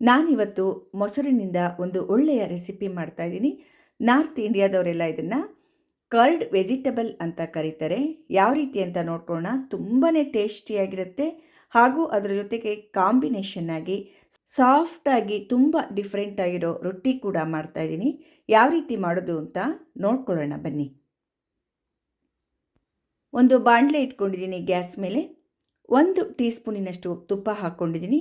ನಾನಿವತ್ತು ಮೊಸರಿನಿಂದ ಒಂದು ಒಳ್ಳೆಯ ರೆಸಿಪಿ ಮಾಡ್ತಾ ಇದ್ದೀನಿ. ನಾರ್ತ್ ಇಂಡಿಯಾದವರೆಲ್ಲ ಇದನ್ನು ಕರ್ಡ್ ವೆಜಿಟಬಲ್ ಅಂತ ಕರೀತಾರೆ. ಯಾವ ರೀತಿ ಅಂತ ನೋಡ್ಕೊಳ್ಳೋಣ. ತುಂಬಾ ಟೇಸ್ಟಿಯಾಗಿರುತ್ತೆ ಹಾಗೂ ಅದರ ಜೊತೆಗೆ ಕಾಂಬಿನೇಷನ್ ಆಗಿ ಸಾಫ್ಟಾಗಿ ತುಂಬ ಡಿಫ್ರೆಂಟ್ ಆಗಿರೋ ರೊಟ್ಟಿ ಕೂಡ ಮಾಡ್ತಾ ಇದ್ದೀನಿ. ಯಾವ ರೀತಿ ಮಾಡೋದು ಅಂತ ನೋಡ್ಕೊಳ್ಳೋಣ ಬನ್ನಿ. ಒಂದು ಬಾಣಲೆ ಇಟ್ಕೊಂಡಿದ್ದೀನಿ ಗ್ಯಾಸ್ ಮೇಲೆ. ಒಂದು ಟೀ ಸ್ಪೂನಿನಷ್ಟು ತುಪ್ಪ ಹಾಕ್ಕೊಂಡಿದ್ದೀನಿ.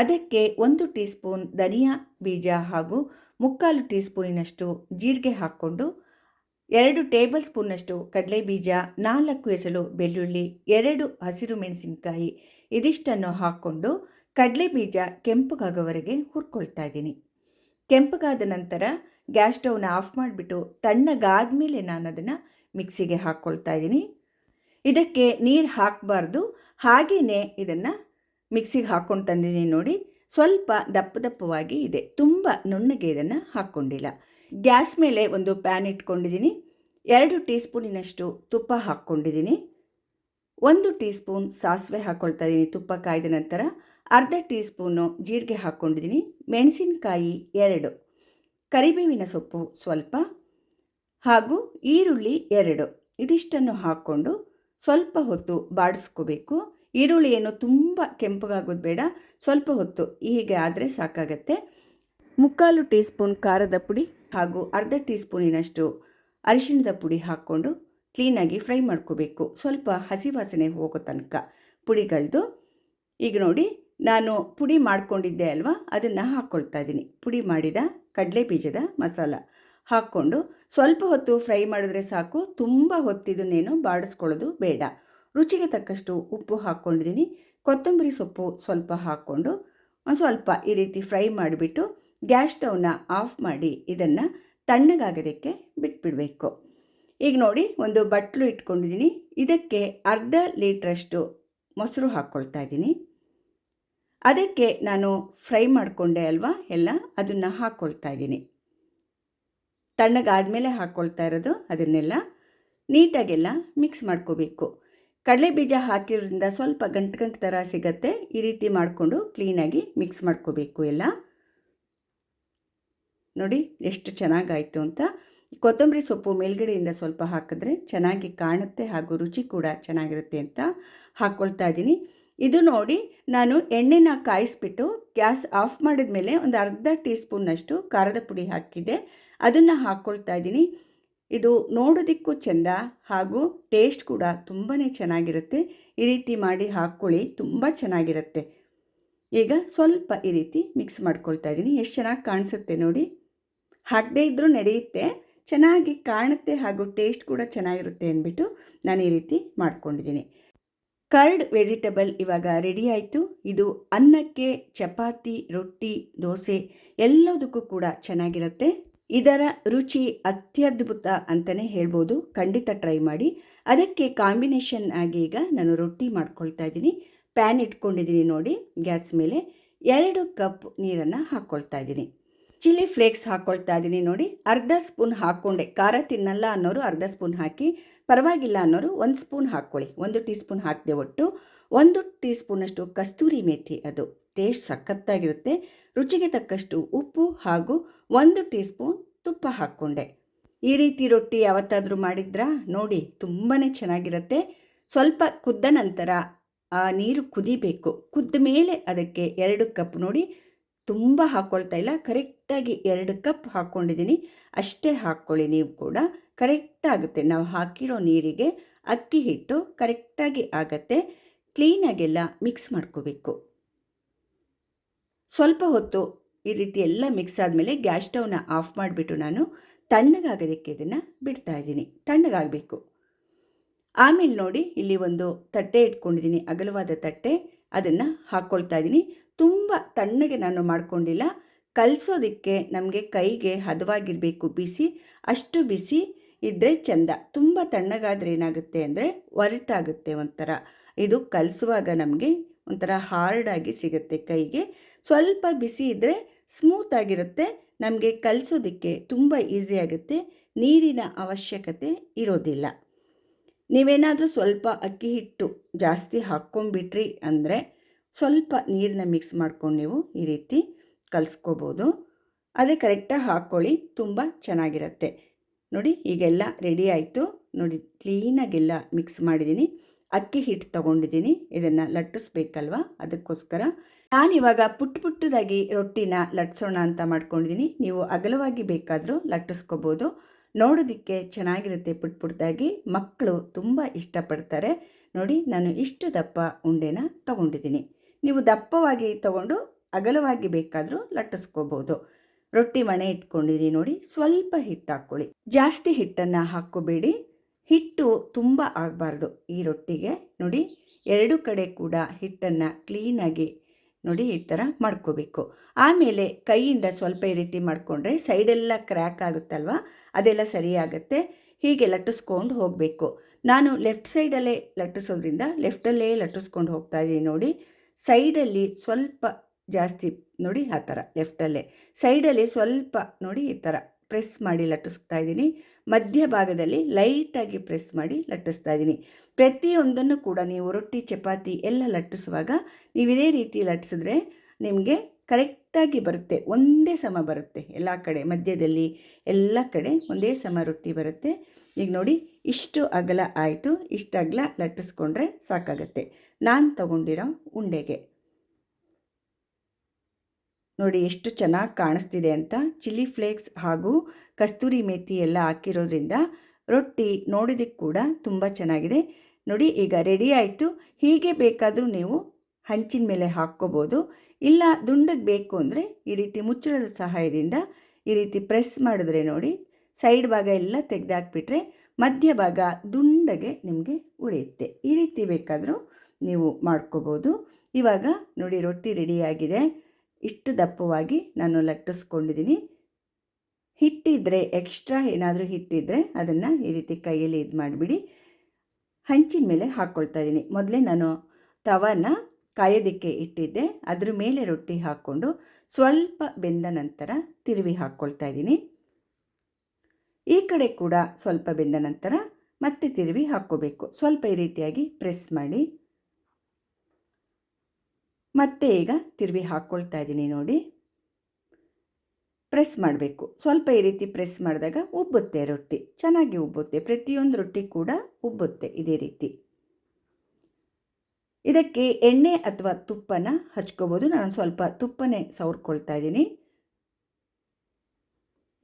ಅದಕ್ಕೆ ಒಂದು ಟೀ ಸ್ಪೂನ್ ಧನಿಯಾ ಬೀಜ ಹಾಗೂ ಮುಕ್ಕಾಲು ಟೀ ಸ್ಪೂನಿನಷ್ಟು ಜೀರಿಗೆ ಹಾಕ್ಕೊಂಡು ಎರಡು ಟೇಬಲ್ ಸ್ಪೂನ್ನಷ್ಟು ಕಡಲೆ ಬೀಜ, ನಾಲ್ಕು ಎಸಳು ಬೆಳ್ಳುಳ್ಳಿ, ಎರಡು ಹಸಿರು ಮೆಣಸಿನಕಾಯಿ ಇದಿಷ್ಟನ್ನು ಹಾಕ್ಕೊಂಡು ಕಡಲೆ ಬೀಜ ಕೆಂಪುಗಾಗೋವರೆಗೆ ಹುರ್ಕೊಳ್ತಾ ಇದ್ದೀನಿ. ಕೆಂಪಗಾದ ನಂತರ ಗ್ಯಾಸ್ ಸ್ಟವ್ನ ಆಫ್ ಮಾಡಿಬಿಟ್ಟು ತಣ್ಣಗಾದ ಮೇಲೆ ನಾನು ಅದನ್ನು ಮಿಕ್ಸಿಗೆ ಹಾಕ್ಕೊಳ್ತಾ ಇದ್ದೀನಿ. ಇದಕ್ಕೆ ನೀರು ಹಾಕಬಾರ್ದು ಹಾಗೆಯೇ ಇದನ್ನು ಮಿಕ್ಸಿಗೆ ಹಾಕ್ಕೊಂಡು ತಂದಿದ್ದೀನಿ ನೋಡಿ. ಸ್ವಲ್ಪ ದಪ್ಪ ದಪ್ಪವಾಗಿ ಇದೆ. ತುಂಬ ನುಣ್ಣಗೆ ಇದನ್ನು ಹಾಕ್ಕೊಂಡಿಲ್ಲ. ಗ್ಯಾಸ್ ಮೇಲೆ ಒಂದು ಪ್ಯಾನ್ ಇಟ್ಕೊಂಡಿದ್ದೀನಿ. ಎರಡು ಟೀ ಸ್ಪೂನಿನಷ್ಟು ತುಪ್ಪ ಹಾಕ್ಕೊಂಡಿದ್ದೀನಿ. ಒಂದು ಟೀ ಸ್ಪೂನ್ ಸಾಸಿವೆ ಹಾಕ್ಕೊಳ್ತಾ ಇದ್ದೀನಿ ತುಪ್ಪ ಕಾಯ್ದ ನಂತರ. ಅರ್ಧ ಟೀ ಸ್ಪೂನು ಜೀರಿಗೆ ಹಾಕ್ಕೊಂಡಿದ್ದೀನಿ. ಮೆಣಸಿನಕಾಯಿ ಎರಡು. ಕರಿಬೇವಿನ ಸೊಪ್ಪು ಸ್ವಲ್ಪ ಹಾಗೂ ಈರುಳ್ಳಿ ಎರಡು. ಇದಿಷ್ಟನ್ನು ಹಾಕ್ಕೊಂಡು ಸ್ವಲ್ಪ ಹೊತ್ತು ಬಾಡಿಸ್ಕೋಬೇಕು. ಈರುಳ್ಳಿ ಏನು ತುಂಬ ಕೆಂಪಗಾಗೋದು ಬೇಡ, ಸ್ವಲ್ಪ ಹೊತ್ತು ಹೀಗೆ ಆದರೆ ಸಾಕಾಗತ್ತೆ. ಮುಕ್ಕಾಲು ಟೀ ಸ್ಪೂನ್ ಖಾರದ ಪುಡಿ ಹಾಗೂ ಅರ್ಧ ಟೀ ಸ್ಪೂನಿನಷ್ಟು ಅರಿಶಿಣದ ಪುಡಿ ಹಾಕ್ಕೊಂಡು ಕ್ಲೀನಾಗಿ ಫ್ರೈ ಮಾಡ್ಕೋಬೇಕು. ಸ್ವಲ್ಪ ಹಸಿ ವಾಸನೆ ಹೋಗೋ ತನಕ ಪುಡಿಗಳದ್ದು ಈಗ ನೋಡಿ, ನಾನು ಪುಡಿ ಮಾಡ್ಕೊಂಡಿದ್ದೆ ಅಲ್ವಾ? ಅದನ್ನು ಹಾಕ್ಕೊಳ್ತಾ ಇದ್ದೀನಿ. ಪುಡಿ ಮಾಡಿದ ಕಡಲೆ ಬೀಜದ ಮಸಾಲ ಹಾಕ್ಕೊಂಡು ಸ್ವಲ್ಪ ಹೊತ್ತು ಫ್ರೈ ಮಾಡಿದ್ರೆ ಸಾಕು. ತುಂಬ ಹೊತ್ತಿದನ್ನೇನು ಬಾಡಿಸ್ಕೊಳ್ಳೋದು ಬೇಡ. ರುಚಿಗೆ ತಕ್ಕಷ್ಟು ಉಪ್ಪು ಹಾಕ್ಕೊಂಡಿದ್ದೀನಿ. ಕೊತ್ತಂಬರಿ ಸೊಪ್ಪು ಸ್ವಲ್ಪ ಹಾಕ್ಕೊಂಡು ಒಂದು ಸ್ವಲ್ಪ ಈ ರೀತಿ ಫ್ರೈ ಮಾಡಿಬಿಟ್ಟು ಗ್ಯಾಸ್ ಸ್ಟೌವ್ನ ಆಫ್ ಮಾಡಿ ಇದನ್ನು ತಣ್ಣಗಾಗೋದಕ್ಕೆ ಬಿಟ್ಬಿಡಬೇಕು. ಈಗ ನೋಡಿ ಒಂದು ಬಟ್ಲು ಇಟ್ಕೊಂಡಿದ್ದೀನಿ. ಇದಕ್ಕೆ ಅರ್ಧ ಲೀಟ್ರಷ್ಟು ಮೊಸರು ಹಾಕ್ಕೊಳ್ತಾ ಇದ್ದೀನಿ. ಅದಕ್ಕೆ ನಾನು ಫ್ರೈ ಮಾಡಿಕೊಂಡೆ ಅಲ್ವಾ ಎಲ್ಲ ಅದನ್ನು ಹಾಕ್ಕೊಳ್ತಾ ಇದ್ದೀನಿ. ತಣ್ಣಗಾದಮೇಲೆ ಹಾಕ್ಕೊಳ್ತಾ ಇರೋದು ಅದನ್ನೆಲ್ಲ ನೀಟಾಗೆಲ್ಲ ಮಿಕ್ಸ್ ಮಾಡ್ಕೋಬೇಕು. ಕಡಲೆ ಬೀಜ ಹಾಕಿರೋದ್ರಿಂದ ಸ್ವಲ್ಪ ಗಂಟು ಗಂಟು ಥರ ಸಿಗತ್ತೆ. ಈ ರೀತಿ ಮಾಡಿಕೊಂಡು ಕ್ಲೀನಾಗಿ ಮಿಕ್ಸ್ ಮಾಡ್ಕೋಬೇಕು ಎಲ್ಲ. ನೋಡಿ ಎಷ್ಟು ಚೆನ್ನಾಗಾಯಿತು ಅಂತ. ಕೊತ್ತಂಬರಿ ಸೊಪ್ಪು ಮೇಲ್ಗಡೆಯಿಂದ ಸ್ವಲ್ಪ ಹಾಕಿದ್ರೆ ಚೆನ್ನಾಗಿ ಕಾಣುತ್ತೆ ಹಾಗೂ ರುಚಿ ಕೂಡ ಚೆನ್ನಾಗಿರುತ್ತೆ ಅಂತ ಹಾಕ್ಕೊಳ್ತಾ ಇದ್ದೀನಿ. ಇದು ನೋಡಿ ನಾನು ಎಣ್ಣೆನ ಕಾಯಿಸ್ಬಿಟ್ಟು ಗ್ಯಾಸ್ ಆಫ್ ಮಾಡಿದ ಮೇಲೆ ಒಂದು ಅರ್ಧ ಟೀ ಸ್ಪೂನ್ನಷ್ಟು ಖಾರದ ಪುಡಿ ಹಾಕಿದ್ದೆ ಅದನ್ನು ಹಾಕ್ಕೊಳ್ತಾ ಇದ್ದೀನಿ. ಇದು ನೋಡೋದಿಕ್ಕೂ ಚೆಂದ ಹಾಗೂ ಟೇಸ್ಟ್ ಕೂಡ ತುಂಬಾ ಚೆನ್ನಾಗಿರುತ್ತೆ. ಈ ರೀತಿ ಮಾಡಿ ಹಾಕ್ಕೊಳ್ಳಿ, ತುಂಬ ಚೆನ್ನಾಗಿರುತ್ತೆ. ಈಗ ಸ್ವಲ್ಪ ಈ ರೀತಿ ಮಿಕ್ಸ್ ಮಾಡ್ಕೊಳ್ತಾ ಇದ್ದೀನಿ. ಎಷ್ಟು ಚೆನ್ನಾಗಿ ಕಾಣಿಸುತ್ತೆ ನೋಡಿ. ಹಾಕದೇ ಇದ್ದರೂ ನಡೆಯುತ್ತೆ. ಚೆನ್ನಾಗಿ ಕಾಣುತ್ತೆ ಹಾಗೂ ಟೇಸ್ಟ್ ಕೂಡ ಚೆನ್ನಾಗಿರುತ್ತೆ ಅಂದ್ಬಿಟ್ಟು ನಾನು ಈ ರೀತಿ ಮಾಡ್ಕೊಂಡಿದ್ದೀನಿ. ಕರ್ಡ್ ವೆಜಿಟೇಬಲ್ ಇವಾಗ ರೆಡಿ ಆಯಿತು. ಇದು ಅನ್ನಕ್ಕೆ, ಚಪಾತಿ, ರೊಟ್ಟಿ, ದೋಸೆ ಎಲ್ಲದಕ್ಕೂ ಕೂಡ ಚೆನ್ನಾಗಿರುತ್ತೆ. ಇದರ ರುಚಿ ಅತ್ಯದ್ಭುತ ಅಂತಲೇ ಹೇಳ್ಬೋದು. ಖಂಡಿತ ಟ್ರೈ ಮಾಡಿ. ಅದಕ್ಕೆ ಕಾಂಬಿನೇಷನ್ ಆಗಿ ಈಗ ನಾನು ರೊಟ್ಟಿ ಮಾಡ್ಕೊಳ್ತಾ ಇದ್ದೀನಿ. ಪ್ಯಾನ್ ಇಟ್ಕೊಂಡಿದ್ದೀನಿ ನೋಡಿ, ಗ್ಯಾಸ್ ಮೇಲೆ. ಎರಡು ಕಪ್ ನೀರನ್ನು ಹಾಕ್ಕೊಳ್ತಾ ಇದ್ದೀನಿ. ಚಿಲ್ಲಿ ಫ್ಲೇಕ್ಸ್ ಹಾಕ್ಕೊಳ್ತಾ ಇದ್ದೀನಿ ನೋಡಿ. ಅರ್ಧ ಸ್ಪೂನ್ ಹಾಕ್ಕೊಂಡೆ ಖಾರ ತಿನ್ನಲ್ಲ ಅನ್ನೋರು ಅರ್ಧ ಸ್ಪೂನ್ ಹಾಕಿ, ಪರವಾಗಿಲ್ಲ ಅನ್ನೋರು ಒಂದು ಸ್ಪೂನ್ ಹಾಕ್ಕೊಳ್ಳಿ ಒಂದು ಟೀ ಸ್ಪೂನ್ ಹಾಕಿದೆ ಒಟ್ಟು. ಒಂದು ಟೀ ಸ್ಪೂನಷ್ಟು ಕಸ್ತೂರಿ ಮೇಥಿ ಅದು. ಟೇಸ್ಟ್ ಸಖತ್ತಾಗಿರುತ್ತೆ. ರುಚಿಗೆ ತಕ್ಕಷ್ಟು ಉಪ್ಪು ಹಾಗೂ ಒಂದು ಟೀ ಸ್ಪೂನ್ ತುಪ್ಪ ಹಾಕ್ಕೊಂಡೆ. ಈ ರೀತಿ ರೊಟ್ಟಿ ಯಾವತ್ತಾದರೂ ಮಾಡಿದ್ರಾ? ನೋಡಿ ತುಂಬಾ ಚೆನ್ನಾಗಿರುತ್ತೆ. ಸ್ವಲ್ಪ ಕುದ್ದ ನಂತರ ಆ ನೀರು ಕುದಿಬೇಕು. ಕುದ್ದ ಮೇಲೆ ಅದಕ್ಕೆ ಎರಡು ಕಪ್ ನೋಡಿ, ತುಂಬ ಹಾಕ್ಕೊಳ್ತಾ ಇಲ್ಲ. ಕರೆಕ್ಟಾಗಿ ಎರಡು ಕಪ್ ಹಾಕ್ಕೊಂಡಿದ್ದೀನಿ ಅಷ್ಟೇ ಹಾಕ್ಕೊಳ್ಳಿ ನೀವು ಕೂಡ. ಕರೆಕ್ಟ್ ಆಗುತ್ತೆ. ನಾವು ಹಾಕಿರೋ ನೀರಿಗೆ ಅಕ್ಕಿ ಹಿಟ್ಟು ಕರೆಕ್ಟಾಗಿ ಆಗತ್ತೆ. ಕ್ಲೀನಾಗೆಲ್ಲ ಮಿಕ್ಸ್ ಮಾಡ್ಕೋಬೇಕು. ಸ್ವಲ್ಪ ಹೊತ್ತು ಈ ರೀತಿ ಎಲ್ಲ ಮಿಕ್ಸ್ ಆದಮೇಲೆ ಗ್ಯಾಸ್ ಸ್ಟವ್ನ ಆಫ್ ಮಾಡಿಬಿಟ್ಟು ನಾನು ತಣ್ಣಗಾಗೋದಕ್ಕೆ ಇದನ್ನು ಬಿಡ್ತಾ ಇದ್ದೀನಿ. ತಣ್ಣಗಾಗಬೇಕು. ಆಮೇಲೆ ನೋಡಿ ಇಲ್ಲಿ ಒಂದು ತಟ್ಟೆ ಇಟ್ಕೊಂಡಿದ್ದೀನಿ. ಅಗಲವಾದ ತಟ್ಟೆ ಅದನ್ನು ಹಾಕ್ಕೊಳ್ತಾ ಇದ್ದೀನಿ. ತುಂಬ ತಣ್ಣಗೆ ನಾನು ಮಾಡಿಕೊಂಡಿಲ್ಲ. ಕಲಿಸೋದಕ್ಕೆ ನಮಗೆ ಕೈಗೆ ಹದವಾಗಿರಬೇಕು ಬಿಸಿ. ಅಷ್ಟು ಬಿಸಿ ಇದ್ದರೆ ಚೆಂದ. ತುಂಬ ತಣ್ಣಗಾದರೆ ಏನಾಗುತ್ತೆ ಅಂದರೆ ಒರಟಾಗುತ್ತೆ ಒಂಥರ. ಇದು ಕಲಿಸುವಾಗ ನಮಗೆ ಒಂಥರ ಹಾರ್ಡಾಗಿ ಸಿಗುತ್ತೆ ಕೈಗೆ. ಸ್ವಲ್ಪ ಬಿಸಿ ಇದ್ದರೆ ಸ್ಮೂತ್ ಆಗಿರುತ್ತೆ. ನಮಗೆ ಕಲಿಸೋದಕ್ಕೆ ತುಂಬ ಈಸಿ ಆಗುತ್ತೆ. ನೀರಿನ ಅವಶ್ಯಕತೆ ಇರೋದಿಲ್ಲ. ನೀವೇನಾದರೂ ಸ್ವಲ್ಪ ಅಕ್ಕಿ ಹಿಟ್ಟು ಜಾಸ್ತಿ ಹಾಕ್ಕೊಂಬಿಟ್ರಿ ಅಂದರೆ ಸ್ವಲ್ಪ ನೀರನ್ನ ಮಿಕ್ಸ್ ಮಾಡ್ಕೊಂಡು ನೀವು ಈ ರೀತಿ ಕಲಿಸ್ಕೋಬೋದು. ಅದೇ ಕರೆಕ್ಟಾಗಿ ಹಾಕ್ಕೊಳ್ಳಿ, ತುಂಬ ಚೆನ್ನಾಗಿರುತ್ತೆ. ನೋಡಿ, ಈಗೆಲ್ಲ ರೆಡಿ ಆಯಿತು. ನೋಡಿ ಕ್ಲೀನಾಗೆಲ್ಲ ಮಿಕ್ಸ್ ಮಾಡಿದ್ದೀನಿ. ಅಕ್ಕಿ ಹಿಟ್ಟು ತೊಗೊಂಡಿದ್ದೀನಿ. ಇದನ್ನು ಲಟ್ಟಿಸ್ಬೇಕಲ್ವ? ಅದಕ್ಕೋಸ್ಕರ ನಾನಿವಾಗ ಪುಟ್ಟ ಪುಟ್ಟದಾಗಿ ರೊಟ್ಟಿನ ಲಟ್ಸೋಣ ಅಂತ ಮಾಡ್ಕೊಂಡಿದ್ದೀನಿ ನೀವು ಅಗಲವಾಗಿ ಬೇಕಾದರೂ ಲಟ್ಟಿಸ್ಕೋಬೋದು. ನೋಡೋದಕ್ಕೆ ಚೆನ್ನಾಗಿರುತ್ತೆ ಪುಟ್ಟ ಪುಟ್ಟದಾಗಿ ಮಕ್ಕಳು ತುಂಬ ಇಷ್ಟಪಡ್ತಾರೆ. ನೋಡಿ, ನಾನು ಇಷ್ಟು ದಪ್ಪ ಉಂಡೆನ ತಗೊಂಡಿದ್ದೀನಿ ನೀವು ದಪ್ಪವಾಗಿ ತಗೊಂಡು ಅಗಲವಾಗಿ ಬೇಕಾದರೂ ಲಟ್ಟಿಸ್ಕೋಬೋದು. ರೊಟ್ಟಿ ಮಣೆ ಇಟ್ಕೊಂಡಿದ್ದೀನಿ ನೋಡಿ, ಸ್ವಲ್ಪ ಹಿಟ್ಟು ಹಾಕ್ಕೊಳ್ಳಿ ಜಾಸ್ತಿ ಹಿಟ್ಟನ್ನು ಹಾಕ್ಕೋಬೇಡಿ. ಹಿಟ್ಟು ತುಂಬ ಆಗಬಾರ್ದು ಈ ರೊಟ್ಟಿಗೆ. ನೋಡಿ, ಎರಡು ಕಡೆ ಕೂಡ ಹಿಟ್ಟನ್ನು ಕ್ಲೀನಾಗಿ ನೋಡಿ ಈ ಥರ ಮಾಡ್ಕೋಬೇಕು. ಆಮೇಲೆ ಕೈಯಿಂದ ಸ್ವಲ್ಪ ಈ ರೀತಿ ಮಾಡಿಕೊಂಡ್ರೆ ಸೈಡೆಲ್ಲ ಕ್ರ್ಯಾಕ್ ಆಗುತ್ತಲ್ವ? ಅದೆಲ್ಲ ಸರಿಯಾಗುತ್ತೆ. ಹೀಗೆ ಲಟ್ಟಿಸ್ಕೊಂಡು ಹೋಗಬೇಕು. ನಾನು ಲೆಫ್ಟ್ ಸೈಡಲ್ಲೇ ಲಟ್ಟಿಸೋದ್ರಿಂದ ಲೆಫ್ಟಲ್ಲೇ ಲಟ್ಟಿಸ್ಕೊಂಡು ಹೋಗ್ತಾ ಇದ್ದೀನಿ ನೋಡಿ. ಸೈಡಲ್ಲಿ ಸ್ವಲ್ಪ ಜಾಸ್ತಿ ನೋಡಿ ಆ ಥರ ಲೆಫ್ಟಲ್ಲೇ ಸೈಡಲ್ಲಿ ಸ್ವಲ್ಪ ನೋಡಿ ಈ ಥರ ಪ್ರೆಸ್ ಮಾಡಿ ಲಟ್ಟಿಸ್ತಾ ಇದ್ದೀನಿ. ಮಧ್ಯಭಾಗದಲ್ಲಿ ಲೈಟಾಗಿ ಪ್ರೆಸ್ ಮಾಡಿ ಲಟ್ಟಿಸ್ತಾ ಇದ್ದೀನಿ. ಪ್ರತಿಯೊಂದನ್ನು ಕೂಡ ನೀವು ರೊಟ್ಟಿ, ಚಪಾತಿ ಎಲ್ಲ ಲಟ್ಟಿಸುವಾಗ ನೀವು ಇದೇ ರೀತಿ ಲಟ್ಟಿಸಿದ್ರೆ ನಿಮಗೆ ಕರೆಕ್ಟಾಗಿ ಬರುತ್ತೆ. ಒಂದೇ ಸಮ ಬರುತ್ತೆ. ಎಲ್ಲ ಕಡೆ ಮಧ್ಯದಲ್ಲಿ ಎಲ್ಲ ಕಡೆ ಒಂದೇ ಸಮ ರೊಟ್ಟಿ ಬರುತ್ತೆ. ಈಗ ನೋಡಿ, ಇಷ್ಟು ಅಗಲ ಆಯಿತು. ಇಷ್ಟು ಅಗಲ ಲಟ್ಟಿಸ್ಕೊಂಡ್ರೆ ಸಾಕಾಗತ್ತೆ. ನಾನು ತಗೊಂಡಿರೋ ಉಂಡೆಗೆ. ನೋಡಿ, ಎಷ್ಟು ಚೆನ್ನಾಗಿ ಕಾಣಿಸ್ತಿದೆ ಅಂತ. ಚಿಲ್ಲಿ ಫ್ಲೇಕ್ಸ್ ಹಾಗೂ ಕಸ್ತೂರಿ ಮೇಥಿ ಎಲ್ಲ ಹಾಕಿರೋದ್ರಿಂದ ರೊಟ್ಟಿ ನೋಡಿದಕ್ಕೆ ಕೂಡ ತುಂಬ ಚೆನ್ನಾಗಿದೆ. ನೋಡಿ, ಈಗ ರೆಡಿ ಆಯಿತು. ಹೀಗೆ ಬೇಕಾದರೂ ನೀವು ಹಂಚಿನ ಮೇಲೆ ಹಾಕ್ಕೋಬೋದು. ಇಲ್ಲ, ದುಂಡಗೆ ಬೇಕು ಅಂದರೆ ಈ ರೀತಿ ಮುಚ್ಚಳದ ಸಹಾಯದಿಂದ ಈ ರೀತಿ ಪ್ರೆಸ್ ಮಾಡಿದ್ರೆ ನೋಡಿ, ಸೈಡ್ ಭಾಗ ಎಲ್ಲ ತೆಗೆದಾಕ್ಬಿಟ್ರೆ ಮಧ್ಯಭಾಗ ದುಂಡಗೆ ನಿಮಗೆ ಉಳಿಯುತ್ತೆ. ಈ ರೀತಿ ಬೇಕಾದರೂ ನೀವು ಮಾಡ್ಕೋಬೋದು. ಇವಾಗ ನೋಡಿ, ರೊಟ್ಟಿ ರೆಡಿಯಾಗಿದೆ ಇಷ್ಟು ದಪ್ಪವಾಗಿ ನಾನು ಲಟ್ಟಿಸ್ಕೊಂಡಿದ್ದೀನಿ. ಹಿಟ್ಟಿದ್ರೆ ಎಕ್ಸ್ಟ್ರಾ ಏನಾದರೂ ಹಿಟ್ಟಿದ್ರೆ ಅದನ್ನು ಈ ರೀತಿ ಕೈಯಲ್ಲಿ ಇದು ಮಾಡಿಬಿಡಿ. ಹಂಚಿನ ಮೇಲೆ ಹಾಕ್ಕೊಳ್ತಾ ಇದ್ದೀನಿ ಮೊದಲೇ ನಾನು ತವನ ಕಾಯೋದಕ್ಕೆ ಇಟ್ಟಿದ್ದೆ. ಅದ್ರ ಮೇಲೆ ರೊಟ್ಟಿ ಹಾಕ್ಕೊಂಡು ಸ್ವಲ್ಪ ಬೆಂದ ನಂತರ ತಿರುವಿ ಹಾಕ್ಕೊಳ್ತಾ ಇದ್ದೀನಿ ಈ ಕಡೆ ಕೂಡ ಸ್ವಲ್ಪ ಬೆಂದ ನಂತರ ಮತ್ತೆ ತಿರುವಿ ಹಾಕ್ಕೋಬೇಕು. ಸ್ವಲ್ಪ ಈ ರೀತಿಯಾಗಿ ಪ್ರೆಸ್ ಮಾಡಿ. ಮತ್ತೆ ಈಗ ತಿರುವಿ ಹಾಕ್ಕೊಳ್ತಾ ಇದ್ದೀನಿ ನೋಡಿ. ಪ್ರೆಸ್ ಮಾಡಬೇಕು. ಸ್ವಲ್ಪ ಈ ರೀತಿ ಪ್ರೆಸ್ ಮಾಡಿದಾಗ ಉಬ್ಬುತ್ತೆ ರೊಟ್ಟಿ. ಚೆನ್ನಾಗಿ ಉಬ್ಬುತ್ತೆ. ಪ್ರತಿಯೊಂದು ರೊಟ್ಟಿ ಕೂಡ ಉಬ್ಬುತ್ತೆ ಇದೇ ರೀತಿ. ಇದಕ್ಕೆ ಎಣ್ಣೆ ಅಥವಾ ತುಪ್ಪನ ಹಚ್ಕೋಬೋದು. ನಾನು ಸ್ವಲ್ಪ ತುಪ್ಪನೇ ಸವರ್ಕೊಳ್ತಾ ಇದ್ದೀನಿ.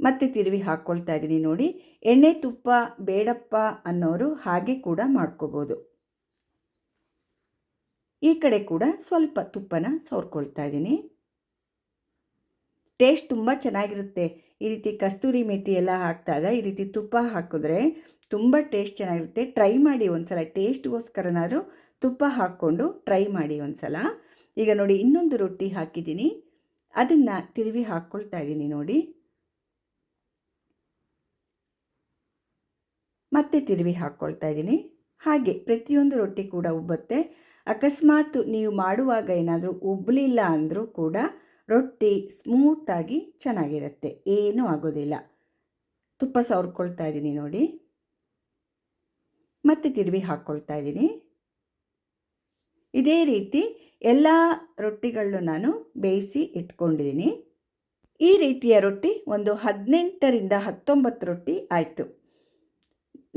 ಮತ್ತೆ ತಿರುವಿ ಹಾಕ್ಕೊಳ್ತಾ ಇದ್ದೀನಿ ನೋಡಿ. ಎಣ್ಣೆ, ತುಪ್ಪ, ಬೇಡಪ್ಪ ಅನ್ನೋರು ಹಾಗೆ ಕೂಡ ಮಾಡ್ಕೋಬೋದು. ಈ ಕಡೆ ಕೂಡ ಸ್ವಲ್ಪ ತುಪ್ಪನ ಸವರ್ಕೊಳ್ತಾ ಇದ್ದೀನಿ. ಟೇಸ್ಟ್ ತುಂಬ ಚೆನ್ನಾಗಿರುತ್ತೆ. ಈ ರೀತಿ ಕಸ್ತೂರಿ ಮೆಥಿ ಎಲ್ಲ ಹಾಕಿದಾಗ, ಈ ರೀತಿ ತುಪ್ಪ ಹಾಕಿದ್ರೆ ತುಂಬ ಟೇಸ್ಟ್ ಚೆನ್ನಾಗಿರುತ್ತೆ. ಟ್ರೈ ಮಾಡಿ ಒಂದು ಸಲ ಟೇಸ್ಟ್ಗೋಸ್ಕರನಾದರೂ ತುಪ್ಪ ಹಾಕ್ಕೊಂಡು ಟ್ರೈ ಮಾಡಿ ಒಂದು ಸಲ ಈಗ ನೋಡಿ, ಇನ್ನೊಂದು ರೊಟ್ಟಿ ಹಾಕಿದ್ದೀನಿ. ಅದನ್ನು ತಿರುವಿ ಹಾಕ್ಕೊಳ್ತಾ ಇದ್ದೀನಿ ನೋಡಿ. ಮತ್ತೆ ತಿರುವಿ ಹಾಕ್ಕೊಳ್ತಾ ಇದ್ದೀನಿ. ಹಾಗೆ ಪ್ರತಿಯೊಂದು ರೊಟ್ಟಿ ಕೂಡ ಉಬ್ಬತ್ತೆ. ಅಕಸ್ಮಾತ್ ನೀವು ಮಾಡುವಾಗ ಏನಾದರೂ ಉಬ್ಬಲಿಲ್ಲ ಅಂದರೂ ಕೂಡ ರೊಟ್ಟಿ ಸ್ಮೂತಾಗಿ ಚೆನ್ನಾಗಿರುತ್ತೆ. ಏನೂ ಆಗೋದಿಲ್ಲ. ತುಪ್ಪ ಸವರ್ಕೊಳ್ತಾ ಇದ್ದೀನಿ ನೋಡಿ. ಮತ್ತೆ ತಿರುವಿ ಹಾಕ್ಕೊಳ್ತಾ ಇದ್ದೀನಿ. ಇದೇ ರೀತಿ ಎಲ್ಲ ರೊಟ್ಟಿಗಳನ್ನು ನಾನು ಬೇಯಿಸಿ ಇಟ್ಕೊಂಡಿದ್ದೀನಿ. ಈ ರೀತಿಯ ರೊಟ್ಟಿ ಒಂದು ಹದಿನೆಂಟರಿಂದ ಹತ್ತೊಂಬತ್ತು ರೊಟ್ಟಿ ಆಯಿತು.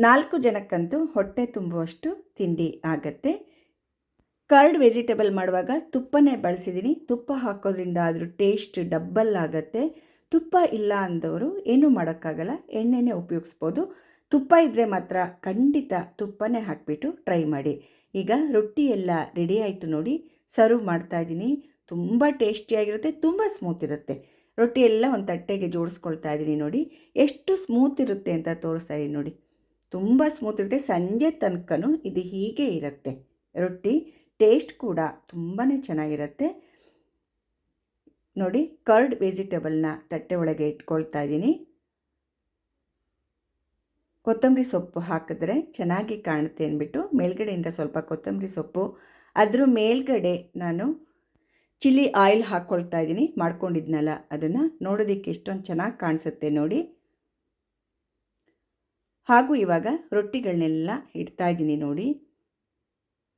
ನಾಲ್ಕು ಜನಕ್ಕಂತೂ ಹೊಟ್ಟೆ ತುಂಬುವಷ್ಟು ತಿಂಡಿ ಆಗತ್ತೆ. ಕರ್ಡ್ ವೆಜಿಟೇಬಲ್ ಮಾಡುವಾಗ ತುಪ್ಪನೇ ಬಳಸಿದ್ದೀನಿ ತುಪ್ಪ ಹಾಕೋದ್ರಿಂದ ಅದ್ರ ಟೇಸ್ಟ್ ಡಬ್ಬಲ್ ಆಗುತ್ತೆ. ತುಪ್ಪ ಇಲ್ಲ ಅಂದವರು ಏನೂ ಮಾಡೋಕ್ಕಾಗಲ್ಲ. ಎಣ್ಣೆನೇ ಉಪಯೋಗಿಸ್ಬೋದು. ತುಪ್ಪ ಇದ್ದರೆ ಮಾತ್ರ ಖಂಡಿತ ತುಪ್ಪನೇ ಹಾಕಿಬಿಟ್ಟು ಟ್ರೈ ಮಾಡಿ. ಈಗ ರೊಟ್ಟಿ ಎಲ್ಲ ರೆಡಿ ಆಯಿತು ನೋಡಿ. ಸರ್ವ್ ಮಾಡ್ತಾ ಇದ್ದೀನಿ ತುಂಬ ಟೇಸ್ಟಿಯಾಗಿರುತ್ತೆ ತುಂಬ ಸ್ಮೂತ್ ಇರುತ್ತೆ. ರೊಟ್ಟಿ ಎಲ್ಲ ಒಂದು ತಟ್ಟೆಗೆ ಜೋಡಿಸ್ಕೊಳ್ತಾ ಇದ್ದೀನಿ ನೋಡಿ. ಎಷ್ಟು ಸ್ಮೂತ್ ಇರುತ್ತೆ ಅಂತ ತೋರಿಸ್ತಾ ಇದ್ದೀನಿ ನೋಡಿ. ತುಂಬ ಸ್ಮೂತ್ ಇರುತ್ತೆ. ಸಂಜೆ ತನಕನೂ ಇದು ಹೀಗೆ ಇರುತ್ತೆ. ರೊಟ್ಟಿ ಟೇಸ್ಟ್ ಕೂಡ ತುಂಬಾ ಚೆನ್ನಾಗಿರುತ್ತೆ. ನೋಡಿ, ಕರ್ಡ್ ವೆಜಿಟೇಬಲ್ನ ತಟ್ಟೆ ಒಳಗೆ ಇಟ್ಕೊಳ್ತಾ ಇದ್ದೀನಿ. ಕೊತ್ತಂಬರಿ ಸೊಪ್ಪು ಹಾಕಿದ್ರೆ ಚೆನ್ನಾಗಿ ಕಾಣುತ್ತೆ ಅಂದ್ಬಿಟ್ಟು ಮೇಲ್ಗಡೆಯಿಂದ ಸ್ವಲ್ಪ ಕೊತ್ತಂಬರಿ ಸೊಪ್ಪು, ಅದ್ರ ಮೇಲ್ಗಡೆ ನಾನು ಚಿಲ್ಲಿ ಆಯಿಲ್ ಹಾಕ್ಕೊಳ್ತಾ ಇದ್ದೀನಿ. ಮಾಡ್ಕೊಂಡಿದ್ನಲ್ಲ, ಅದನ್ನು ನೋಡೋದಕ್ಕೆ ಎಷ್ಟೊಂದು ಚೆನ್ನಾಗಿ ಕಾಣಿಸುತ್ತೆ ನೋಡಿ. ಹಾಗೂ ಇವಾಗ ರೊಟ್ಟಿಗಳನ್ನೆಲ್ಲ ಇಡ್ತಾ ಇದ್ದೀನಿ ನೋಡಿ.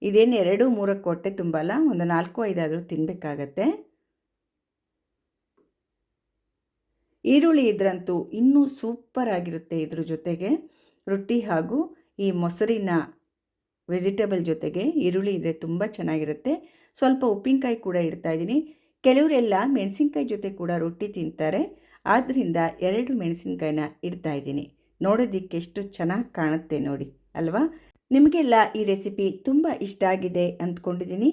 ಇದೇನು ಎರಡು ಮೂರಕ್ಕೆ ಹೊಟ್ಟೆ ತುಂಬಲ್ಲ? ಒಂದು ನಾಲ್ಕು ಐದಾದರೂ ತಿನ್ನಬೇಕಾಗತ್ತೆ ಈರುಳ್ಳಿ ಇದ್ರಂತೂ ಇನ್ನೂ ಸೂಪರ್ ಆಗಿರುತ್ತೆ ಇದ್ರ ಜೊತೆಗೆ. ರೊಟ್ಟಿ ಹಾಗೂ ಈ ಮೊಸರಿನ ವೆಜಿಟೇಬಲ್ ಜೊತೆಗೆ ಈರುಳ್ಳಿ ಇದ್ದರೆ ತುಂಬ ಚೆನ್ನಾಗಿರುತ್ತೆ. ಸ್ವಲ್ಪ ಉಪ್ಪಿನಕಾಯಿ ಕೂಡ ಇಡ್ತಾ ಇದ್ದೀನಿ. ಕೆಲವರೆಲ್ಲ ಮೆಣಸಿನ್ಕಾಯಿ ಜೊತೆ ಕೂಡ ರೊಟ್ಟಿ ತಿಂತಾರೆ. ಆದ್ದರಿಂದ ಎರಡು ಮೆಣಸಿನ್ಕಾಯಿನ ಇಡ್ತಾ ಇದ್ದೀನಿ. ನೋಡೋದಕ್ಕೆ ಎಷ್ಟು ಚೆನ್ನಾಗಿ ಕಾಣುತ್ತೆ ನೋಡಿ, ಅಲ್ವಾ? ನಿಮಗೆಲ್ಲ ಈ ರೆಸಿಪಿ ತುಂಬ ಇಷ್ಟ ಆಗಿದೆ ಅಂದ್ಕೊಂಡಿದ್ದೀನಿ.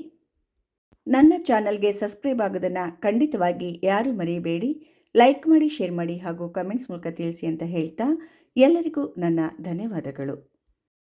ನನ್ನ ಚಾನಲ್ಗೆ ಸಬ್ಸ್ಕ್ರೈಬ್ ಆಗೋದನ್ನು ಖಂಡಿತವಾಗಿ ಯಾರೂ ಮರೆಯಬೇಡಿ ಲೈಕ್ ಮಾಡಿ, ಶೇರ್ ಮಾಡಿ ಹಾಗೂ ಕಮೆಂಟ್ಸ್ ಮೂಲಕ ತಿಳಿಸಿ ಅಂತ ಹೇಳ್ತಾ ಎಲ್ಲರಿಗೂ ನನ್ನ ಧನ್ಯವಾದಗಳು.